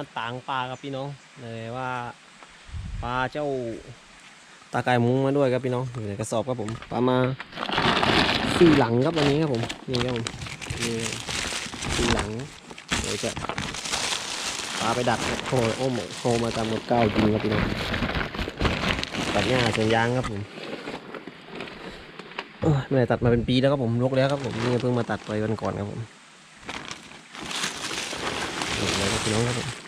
จะมาต่างปลาครับพี่น้องเลยว่าปลาเจ้าตาไก่มุ้งมาด้วยครับพี่น้องอยู่ในกระสอบครับผมปลามาสี่หลังครับวันนี้ครับผมนี่ครับผมนี่สี่หลังเดี๋ยวจะปลาไปดักโอ้โอ้โหโหมาตามกับก้าวจริงครับพี่น้องตัดหญ้าสวนยางครับผมเอ้ยไม่ได้ตัดมาเป็นปีแล้วครับผมรกแล้วครับผมนี่เพิ่งมาตัดไปวันก่อนครับผมนี่เลยครับพี่น้องครับผม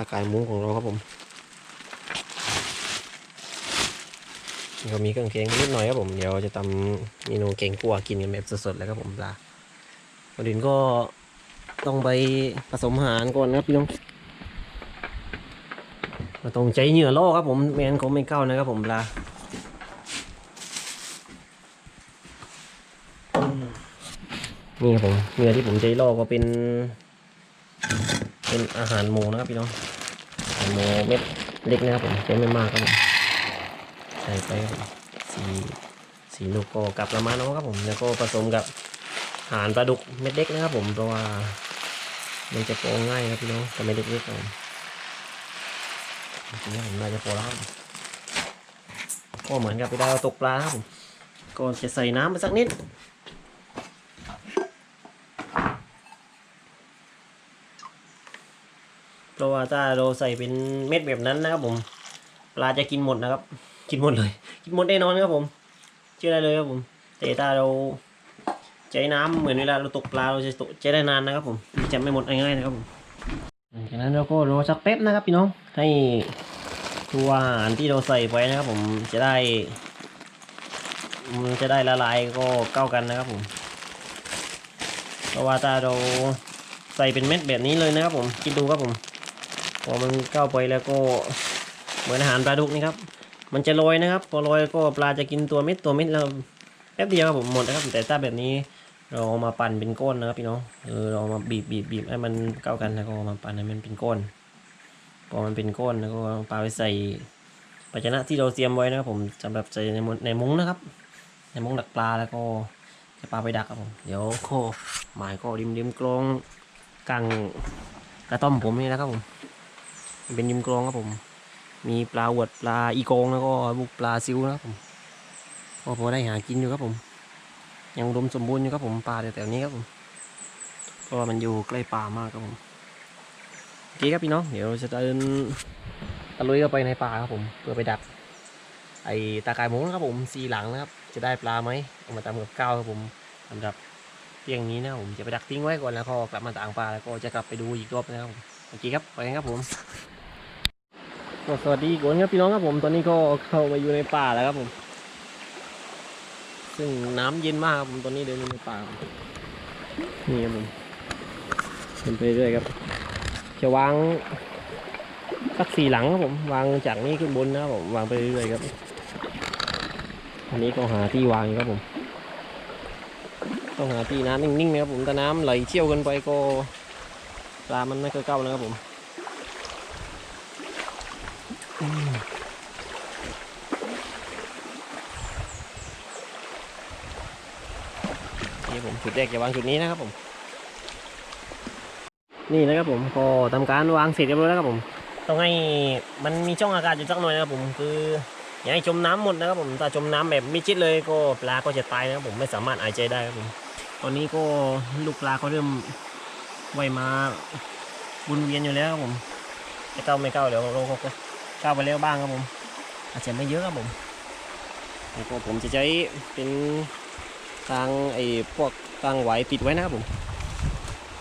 ตาไก่มุ้งของเราครับผมนี่ก็มีเครื่องเคียงนิดหน่อยครับผมเดี๋ยวจะทำเมนูเก่งกัวกินกันแบบสดๆเลยครับผมปลาวันอื่นก็ต้องไปผสมอาหารก่อนนะครับพี่น้องเราต้องใจเหงื่อล่อครับผมไม่งั้นเขาไม่เข้านะครับผมปลานี่ครับผมเหงื่อที่ผมใจล่อก็เป็น เป็นอาหารหมูนะครับพี่น้องอาหารหมูเม็ดเล็กนะครับผมใช้ไม่มากครับผมใส่ไปสีสีลูกก็กับประมานั้นครับผมแล้วก็ผสมกับอาหารปลาดุกเม็ดเล็กนะครับผมเพราะว่ามันจะโปงง่ายครับพี่น้องแต่ไม่เล็กๆครับผมทีนี้ผมน่าจะพอแล้วครับก็เหมือนกับเวลาเราตกปลาครับผมก็จะใส่น้ำไปสักนิด เพราะ ว่าถ้าเราใส่เป็นเม็ดแบบนั้นนะครับผม ปลาจะกินหมดนะครับ กินหมดเลย กินหมดแน่นอนครับผมเชื่อได้เลยครับผม แต่ถ้าเราใช้น้ำเหมือนเวลาเราตกปลาเราจะตกใช้ได้นานนะครับผมจะไม่หมดง่ายๆนะครับผมจากนั้นเราก็รอสักแป๊บนะครับพี่น้องให้ตัวอาหารที่เราใส่ไว้นะครับ ผมจะได้มันจะได้ละลายก็เข้ากันนะครับผมเพราะว่าถ้าเราใส่เป็นเม็ดแบบนี้เลยนะครับผมคิดดูครับผม พอมันเข้าไปแล้วก็เหมือนอาหารปลาดุกนี่ครับ มันจะลอยนะครับ พอลอยก็ปลาจะกินตัวเม็ดตัวเม็ดแล้วแป๊บเดียวครับผมหมดนะครับ แต่ถ้าแบบนี้เราเอามาปั่นเป็นก้อนนะครับพี่น้องเออเรามาบีบบีบบีบให้มันเข้ากันแล้วก็มาปั่นให้มันเป็นก้อนพอมันเป็นก้อนแล้วก็ปลาไปใส่ภาชนะที่เราเตรียมไว้นะครับผมสำหรับใส่ในในมุ้งนะครับ ในมุ้งดักปลาแล้วก็จะปลาไปดักครับผมเดี๋ยวโคหมายก็ริมริมกลองกลางกระต้อมผมนี่นะครับผม เป็นยิมกรองครับผม มีปลาหวดปลาอีโกงแล้วก็พวกปลาซิวนะครับผมพอพอได้หากินอยู่ครับผม ยังอุดมสมบูรณ์อยู่ครับผมปลาแถวๆนี้ครับผมเพราะว่ามันอยู่ใกล้ป่ามากครับผมโอเคครับพี่น้องเดี๋ยวจะเดินตะลุยเข้าไปในป่าครับผมเพื่อไปดักไอตากายหมูนะครับผมสีหลังนะครับ จะได้ปลาไหมเอามาทำกับข้าวครับผมสำหรับเที่ยงนี้นะครับผมจะไปดักทิ้งไว้ก่อนแล้วก็กลับมาต่างปลาแล้วก็จะกลับไปดูอีกรอบนะครับผมโอเคครับไปกันครับผม สวัสดีอีกคนครับพี่น้องครับผมตอนนี้ก็เข้ามาอยู่ในป่าแล้วครับผม ซึ่งน้ำเย็นมากครับผมตอนนี้เดินอยู่ในป่านี่ครับผมเดินไปเรื่อยครับ จะวางสักสี่หลังครับผมวางจากนี้ขึ้นบนนะครับผมวางไปเรื่อยครับ อันนี้ก็หาที่วางครับผม ต้องหาที่น้ำนิ่งๆนะครับผมถ้าน้ำไหลเชี่ยวกันไปก็ปลามันไม่เคยเข้านะครับผมอืมนี่ผม จุดแรกจะวางจุดนี้นะครับผม นี่นะครับผมพอทำการวางเสร็จเรียบร้อยแล้วครับผมต้องให้มันมีช่องอากาศอยู่สักหน่อยนะครับผมคืออย่าให้จมน้ำหมดนะครับผมถ้าจมน้ำแบบมิชิดเลยก็ปลาก็จะตายนะครับผมไม่สามารถหายใจได้ครับผมตอนนี้ก็ลูกปลาเขาเริ่มว่ายมาวนเวียนอยู่แล้วครับผมจะเข้าไม่เข้าเดี๋ยวเราก็เข้าไปแล้วบ้างครับผม อาจจะไม่เยอะครับผมแล้วก็ผมจะใช้เป็นทางไอ้พวก ทางไหวปิดไว้นะครับผม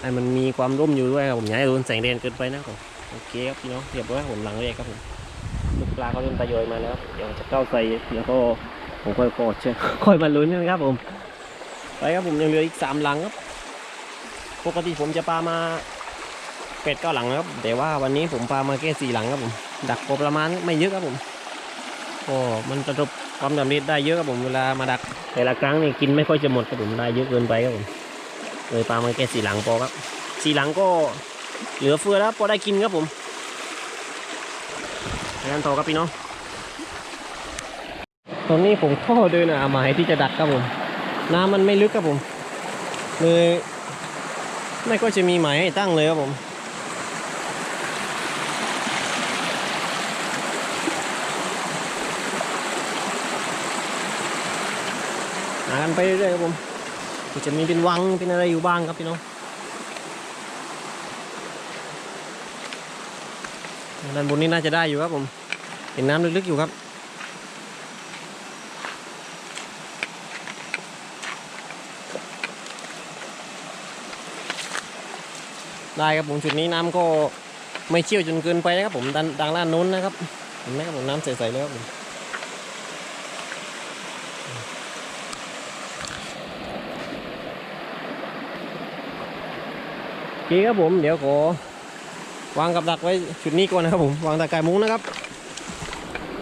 ให้มันมีความร่มอยู่ด้วยครับผมอย่าให้โดนแสงแดดเกินไปนะครับผมโอเคครับพี่น้องเรียบร้อยผมหลังแรกครับผมลูกปลาเขาเริ่มทยอยมาแล้วเดี๋ยวจะเข้าใส่แล้วก็ผมค่อยกอดเชื่อค่อยมาลุ้นนะครับผมไปครับผมยังเหลืออีกสามหลังครับปกติผมจะปลามาเป็ดเก้าหลังนะครับแต่ว่าวันนี้ผมพามาแค่สี่หลังครับผมดักกบประมาณไม่เยอะครับผมก็มันประสบ ความสำเร็จได้เยอะครับผมเวลามาดัก แต่ละครั้งนี่กินไม่ค่อยจะหมดครับผมได้เยอะเกินไปครับผมเลยปลามาแค่สี่หลังพอครับ สี่หลังก็เหลือเฟือแล้วพอได้กินครับผมงั้นต่อครับพี่น้องตอนนี้ผมก็เดินหาหมายที่จะดักครับผม น้ำมันไม่ลึกครับผมเลยไม่ก็จะมีหมายให้ตั้งเลยครับผมานไปเรื่อยๆครับผมก็จะมีเป็นวังเป็นอะไรอยู่บ้างครับพี่น้องด้านบนนี้น่าจะได้อยู่ครับผม เห็นน้ำลึกๆอยู่ครับได้ครับผมจุดนี้น้ำก็ไม่เชี่ยวจนเกินไปนะครับผมดังดังด้านนู้นนะครับเห็นไหมครับผมน้ำใสๆเลยครับผม เคครับผม เดี๋ยวขอวางกับดักไว้จุดนี้ก่อนนะครับผม วางตะกายมุ้งนะครับ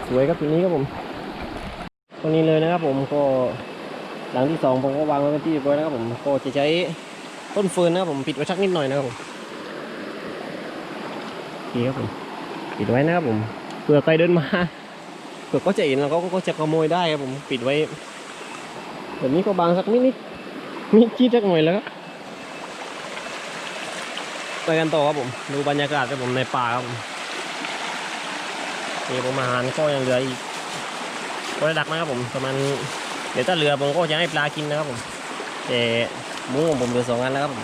สวยครับจุดนี้ครับผม ตรงนี้เลยนะครับผมก็หลังที่สองผมก็วางไว้เป็นที่เรียบร้อยนะครับผมก็จะใช้ต้นเฟิร์นนะครับผมปิดไว้สักนิดหน่อยนะครับผมนี่ครับผมปิดไว้นะครับผมเผื่อใครเดินมาเผื่อก็จะเห็นแล้วเขาก็จะขโมยได้ครับผมปิดไว้แบบนี้ก็บางสักนิดนิดนิดคิดสักหน่อยแล้วครับ ไปกันต่อครับผม ดูบรรยากาศครับผมในป่าครับผมนี่ผมอาหารก็ยังเหลืออีกก็ระดักนะครับผมประมาณเดี๋ยวถ้าเหลือผมก็จะให้ปลากินนะครับผมแต่หมูของผมเหลือสองอันแล้วครับผม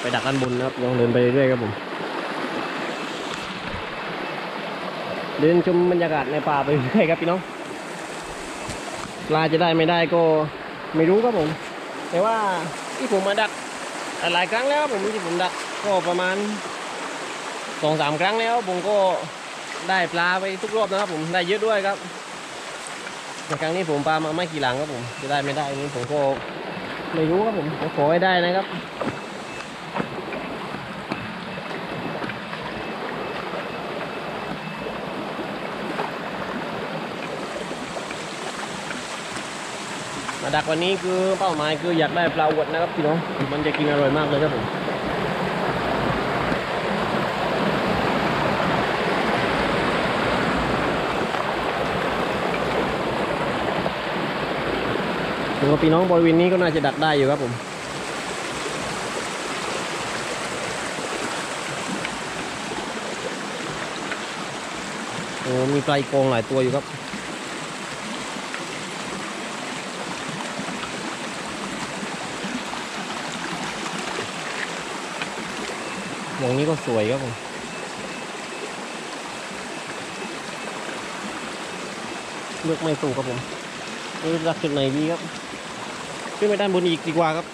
ไปดักกันบนนะครับลองเดินไปเรื่อยๆครับผมเดินชมบรรยากาศในป่าไปเรื่อยครับพี่น้องปลาจะได้ไม่ได้ก็ไม่รู้ครับผม แต่ว่าที่ผมมาดักหลายครั้งแล้วครับผมที่ผมดัก ก็ประมาณสองสามครั้งแล้วผมก็ได้ปลาไปทุกรอบนะครับผมได้เยอะด้วยครับในครั้งนี้ผมปลามาไม่กี่หลังครับผมจะได้ไม่ได้นี่ผมก็ไม่รู้ครับผมผมขอให้ได้นะครับมาดักวันนี้คือเป้าหมายคืออยากได้ปลาอวดนะครับพี่น้องมันจะกินอร่อยมากเลยครับผม ถึงว่าพี่น้องบริเวณนี้ก็น่าจะดักได้อยู่ครับผม โอ้มีปลาอีกองหลายตัวอยู่ครับวงนี้ก็สวยครับผมเลือกไม่ถูกครับผมเลือกจากจุดไหนดีครับ ขึ้นไปด้านบนอีกดีกว่าครับ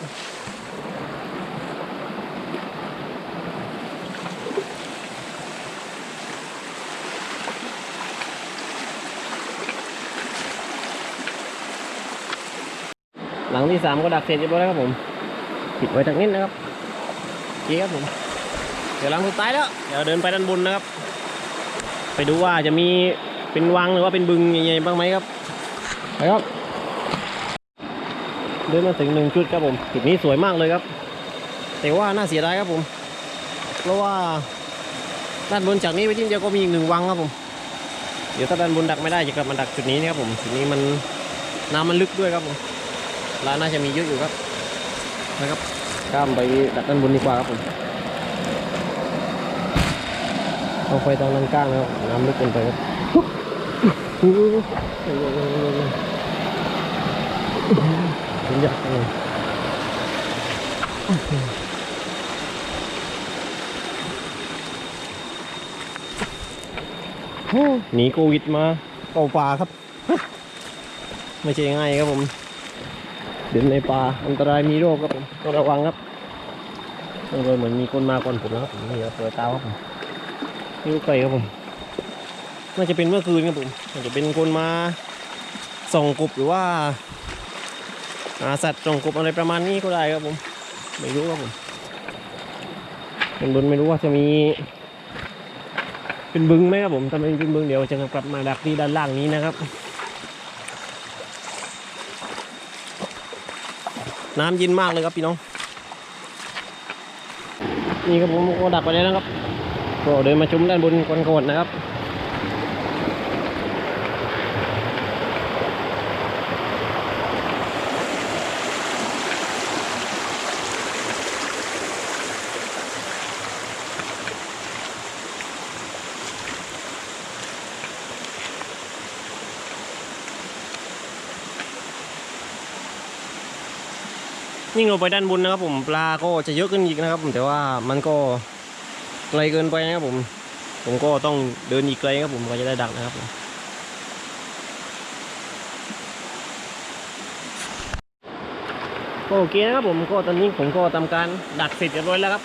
หลังที่สามก็ดักเสร็จเรียบร้อยแล้วครับผมปิดไว้ทางนี้นะครับโอเคครับผม เดี๋ยวหลังสุดท้ายแล้ว เดี๋ยวเดินไปด้านบนนะครับ ไปดูว่าจะมีเป็นวังหรือว่าเป็นบึงใหญ่ๆบ้างไหมครับ ไปครับ ดินมาถึงหนึ่งจุดครับผมจุดนี้สวยมากเลยครับ แต่ว่าน่าเสียดายครับผม เพราะว่าด้านบนจากนี้ไปที่เดียวก็มีอีกหนึ่งวังครับผม เดี๋ยวถ้าด้านบนดักไม่ได้จะกลับมาดักจุดนี้นะครับผมจุดนี้มันน้ำมันลึกด้วยครับผมร้านน่าจะมีเยอะอยู่ครับนะครับข้ามไปดักด้านบนดีกว่าครับผมเอาไฟตรงนั้นกลางแล้วน้ำลึกเกินไปครับ เป็นยากเลยหนีโควิดมาเข้าป่าครับ ไม่ใช่ง่ายครับผม เดินในป่าอันตรายมีโรคครับผมต้องระวังครับต้องเลยเหมือนมีคนมาก่อนผมนะครับผมนี่ครับเปิดตาครับผมนี่ลูกไก่ครับผมน่าจะเป็นเมื่อคืนครับผมอาจจะเป็นคนมาส่องกบหรือว่า หาสัตว์ส่องกบอะไรประมาณนี้ก็ได้ครับผมไม่รู้ครับผมเป็นบนไม่รู้ว่าจะมี เป็นบึงไหมครับผมถ้าไม่เป็นบึงเดี๋ยวจะกลับมาดักที่ด้านล่างนี้นะครับน้ำเย็นมากเลยครับพี่น้อง นี่ครับผมก็ดักไปแล้วนะครับ ก็เดินมาชมด้านบนก่อนๆนะครับ ยิ่งลงไปด้านบนนะครับ ผมปลาก็จะเยอะขึ้นอีกนะครับ ผมแต่ว่ามันก็ไกลเกินไปนะครับผม ผมก็ต้องเดินอีกไกลครับผมก็จะได้ดักนะครับผมก็โอเคนะครับผมก็ตอนนี้ผมก็ทำการดักเสร็จเรียบร้อยแล้วครับ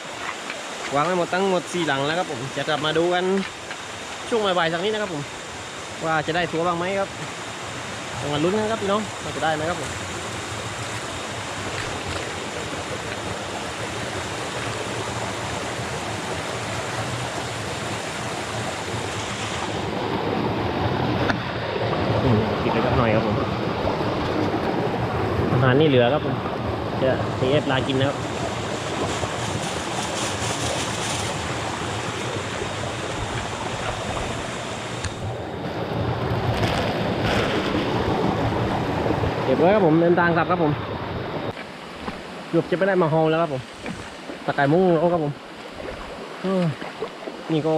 วางไว้หมดทั้งหมดสี่หลังแล้วครับผมจะกลับมาดูกันช่วงบ่ายๆสักนิดนะครับผม ว่าจะได้ตัวบ้างไหมครับต้องมาลุ้นกันครับพี่น้องว่าจะได้ไหมครับผม อืมกินไปสัก หน่อยครับผม อาหารนี่เหลือครับผมจะทีเอฟลากินนะครับเก็บไว้ครับผมเดินทางกลับครับผมเกือบจะไปได้มาฮอลแล้วครับผมตะไคร่มุ้งแล้วครับผมนี่ก็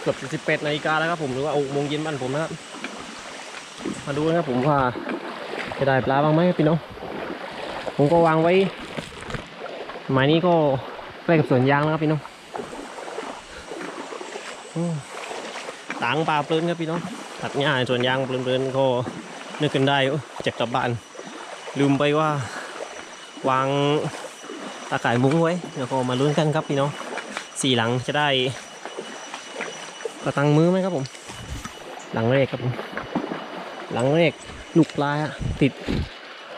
เกือบ11นาฬิกาแล้วครับผมหรือว่า6โมงเย็นบ้านผมนะครับ มาดูนะครับผมว่าจะได้ปลาบ้างไหมครับพี่น้องผมก็วางไว้หมายนี้ก็ใกล้กับสวนยางนะครับพี่น้องต่างปลาเพลินครับพี่น้องตัดหญ้าในสวนยางเพลินๆก็นึกขึ้นได้ว่าจะกลับบ้าน ลืมไปว่าวางตาข่ายมุ้งไว้แล้วก็มาลุ้นกันครับพี่น้องสี่หลังจะได้กระตังมือไหมครับผม หลังแรกครับผม หลังแรกลูกปลาอะติด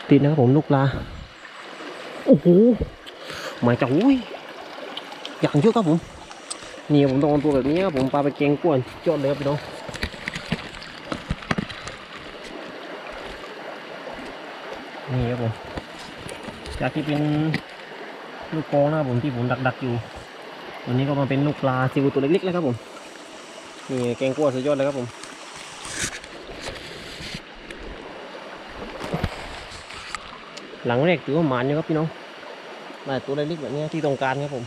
ติดนะครับผมลูกปลา โอ้โหหมายจะอุ้ยอย่างเยอะครับผมนี่ผมต้องตัวแบบนี้ครับผมปลาไปเกงกวนยอดเลยครับพี่น้องนี่ครับผมจากที่เป็นลูกกองนะครับผมที่ผมดักๆอยู่ วันนี้ก็มาเป็นลูกปลาซิวตัวเล็กๆแล้วครับผมนี่แกงกลัวสุดยอดเลยครับผม หลังแรกถือว่าหมานอยู่ครับพี่น้องได้ตัวเล็กๆแบบนี้ที่ตรงกลารครับผม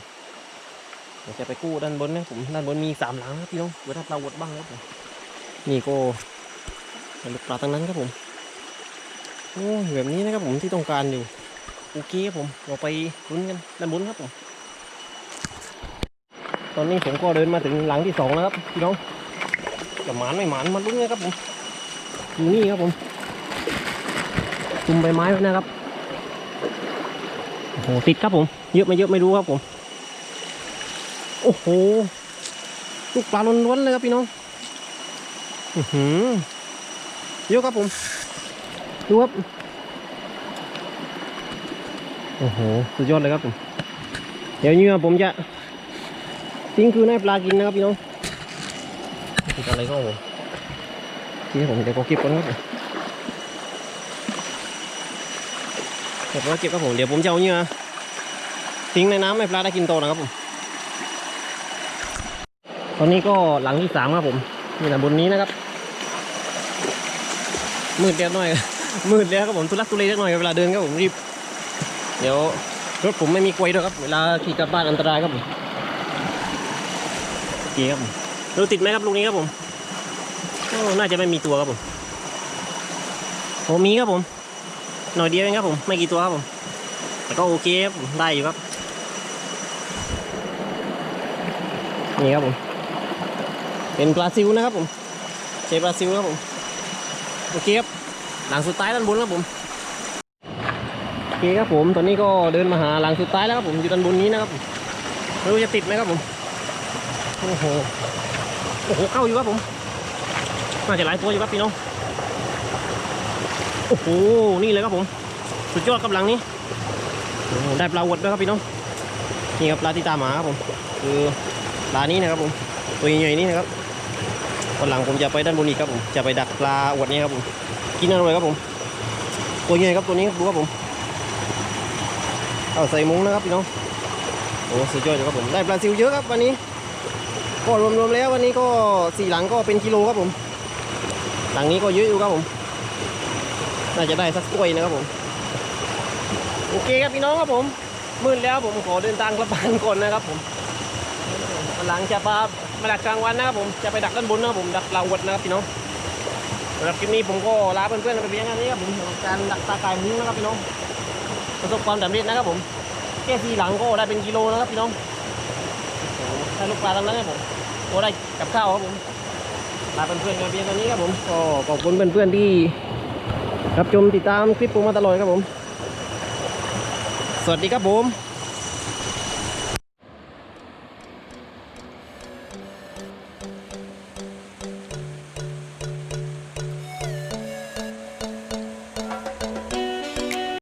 เดี๋ยวจะไปกู้ด้านบนนะครับผมด้านบนมีสามหลังครับพี่น้องเวลาเราวดบ้างครับผมนี่ก็ลูกปลาทั้งนั้นครับผมโอ้แบบนี้นะครับผมที่ต้องการอยู่โอเคครับผมเราไปลุ้นกันด้านบนครับผมตอนนี้ผมก็เดินมาถึงหลังที่สองแล้วครับพี่น้องจะหมานไม่หมานมาลุ้นกันครับผมอยู่นี่ครับผมจุ่มใบไม้ไว้นะครับ โอ้โหติดครับผม เยอะไม่เยอะไม่รู้ครับผม โอ้โห ลูกปลาล้วนๆเลยครับพี่น้องอือหือเยอะครับผม ดูครับ โอ้โห สุดยอดเลยครับผม เดี๋ยวนี้ผมจะทิ้งคืนให้ปลากินนะครับพี่น้องนี่อะไรก็ผมที่ผมเดี๋ยวก็เก็บก่อนครับ เก็บไว้เก็บครับผมเดี๋ยวผมจะเอาเนี่ยทิ้งในน้ำให้ปลาได้กินโตนะครับผม ตอนนี้ก็หลังที่สามครับผมนี่แหละบนนี้นะครับ มืดเดียวหน่อย มืดแล้วครับผมทุลักทุเลเล็กหน่อยเวลาเดินครับผมรีบ เดี๋ยวรถผมไม่มีกลวยด้วยครับ เวลาขี่กลับบ้านอันตรายครับผมโอเคครับผมดูติดไหมครับลูกนี้ครับผมน่าจะไม่มีตัวครับผมโอ้มีครับผม หน่อยเดียวเองครับผม ไม่กี่ตัวครับผม แต่ก็โอเคครับผมได้อยู่ครับ นี่ครับผม เป็นปลาซิวนะครับผมใช้ปลาซิวครับผม โอเคครับ หลังสุดท้ายด้านบนครับผมโอเคครับผม ตอนนี้ก็เดินมาหาหลังสุดท้ายแล้วครับผม อยู่ด้านบนนี้นะครับผมไม่รู้จะติดไหมครับผม โอ้โห โอ้โห เข้าอยู่ครับผม น่าจะหลายตัวอยู่ครับพี่น้อง โอ้โห นี่เลยครับผม สุดยอดกับหลังนี้ ได้ปลาหวดด้วยครับพี่น้อง นี่ครับปลาที่ตามหาครับผม คือปลานี้นะครับผม ตัวใหญ่ๆนี่นะครับวันหลังผมจะไปด้านบนอีกครับผม จะไปดักปลาหวดนี้ครับผม กินอร่อยครับผม ตัวใหญ่ครับตัวนี้ดูครับผม เอาใส่มุ้งนะครับพี่น้อง โอ้สุดยอดครับผม ได้ปลาซิวเยอะครับวันนี้ ก็รวมๆแล้ววันนี้ก็สี่หลังก็เป็นกิโลครับผม หลังนี้ก็เยอะอยู่ครับผม น่าจะได้สักกล้วยนะครับผม โอเคครับพี่น้องครับผมมืดแล้วผมขอเดินทางกลับบ้านก่อนนะครับผมหลังจะปามาดักกลางวันนะครับผมจะไปดักด้านบนนะครับผมดักลาวดนะครับพี่น้องสำหรับคลิปนี้ผมก็ลาเพื่อนๆไปเพียงแค่นี้ครับผมการดักตาไก่มุ้งนะครับพี่น้องประสบความสำเร็จนะครับผมแค่ทีหลังก็ได้เป็นกิโลนะครับพี่น้องได้ลูกปลาทั้งนั้นครับผมโอ้ได้กับข้าวครับผมลาเพื่อนๆไปเพียงแค่นี้ครับผมก็ขอบคุณเพื่อนๆที่ ครับชมติดตามคลิปผมมาตลอดครับผม สวัสดีครับผม